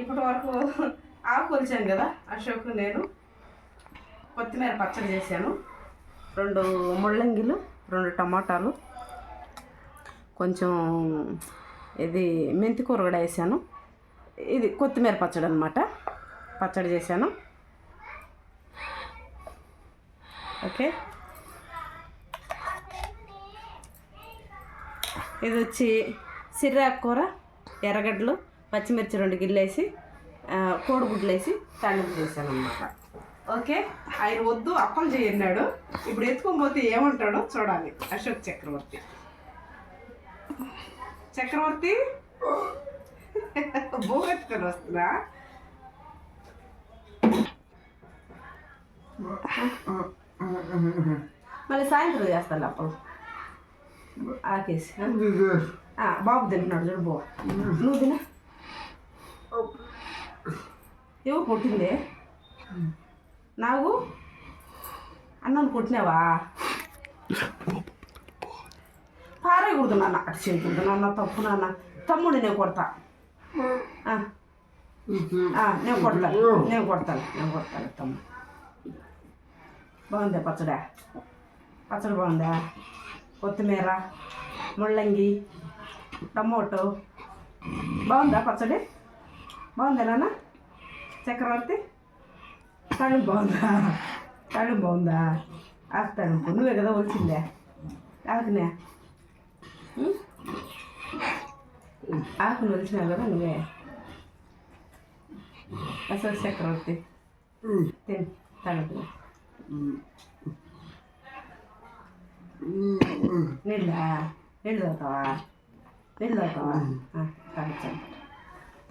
ఇప్పటి వరకు ఆకు కొలిచాను కదా అశోక్ నేను. కొత్తిమీర పచ్చడి చేశాను. రెండు ముళ్ళంగిలు రెండు టమాటాలు. కొంచెం ఇది మెంతి కూర కూడా వేసాను. ఇది కొత్తిమీర పచ్చడి అనమాట పచ్చడి చేశాను. ఓకే. ఇది వచ్చి సిర్రాకు కూర ఎర్రగడ్డలు పచ్చిమిర్చి రెండు గిల్లేసి కోడిగుడ్లు వేసి తాలింపు చేశాను అనమాట ఓకే? ఆయన వద్దు అప్పలు చేయన్నాడు. ఇప్పుడు ఎత్తుకొని పోతే ఏమంటాడో చూడాలి. అశోక్ చక్రవర్తి. చక్రవర్తి? భోగెత్తుకొని వస్తున్నా మళ్ళీ సాయంత్రం చేస్తాను అప్పలు. ఆకేసి. ఆ? బాబు తింటున్నాడు చూడు బాబు నువ్వు తిన. ఏవో కొట్టింది. నాకు అన్నం కొట్టినావా? పారేయకూడదు నాన్న అటు చేయకూడదు నాన్న తప్పు నాన్న. తమ్ముడు నేను కొడతా. నేను కొడతాను నేను కొడతాను నేను కొడతాను తమ్ముడు. బాగుందా పచ్చడా? పచ్చడి బాగుందా? కొత్తిమీర ముళ్ళంగి టమోటో. బాగుందా పచ్చడి? బాగుందా నాన్న? చక్రవర్తి? తాళింపు బాగుందా? తాళింపు బాగుందా? ఆకు తాళింపు నువ్వే కదా వచ్చిందే ఆకునే ఉం? ఆకును వచ్చినావు కదా నువ్వే. అసలు చక్రవర్తి. తిని తాళింపు నీళ్ళ? నీళ్ళు తాగుతావా? నీళ్ళు తాగుతావా? ఆ,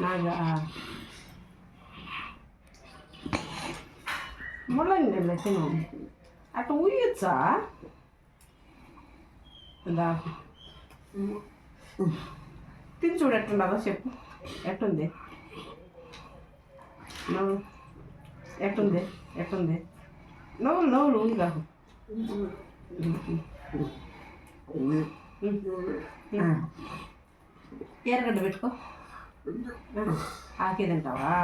నాగా ముళ్ళంగి తిను అట్లా ఊయొచ్చా దా తిని చూడు ఎట్లుండదో చెప్పు ఎట్టుంది నవ్వు ఎట్టుంది ఎట్టుంది నవ్వులు నవ్వులు ఊయి కాకు ఎర్రగడ్డ పెట్టుకో. ఆకే తింటావా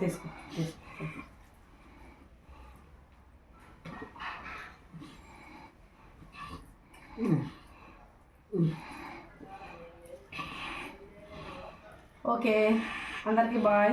తీసుకో తీసుకో. ఓకే అందరికీ బాయ్.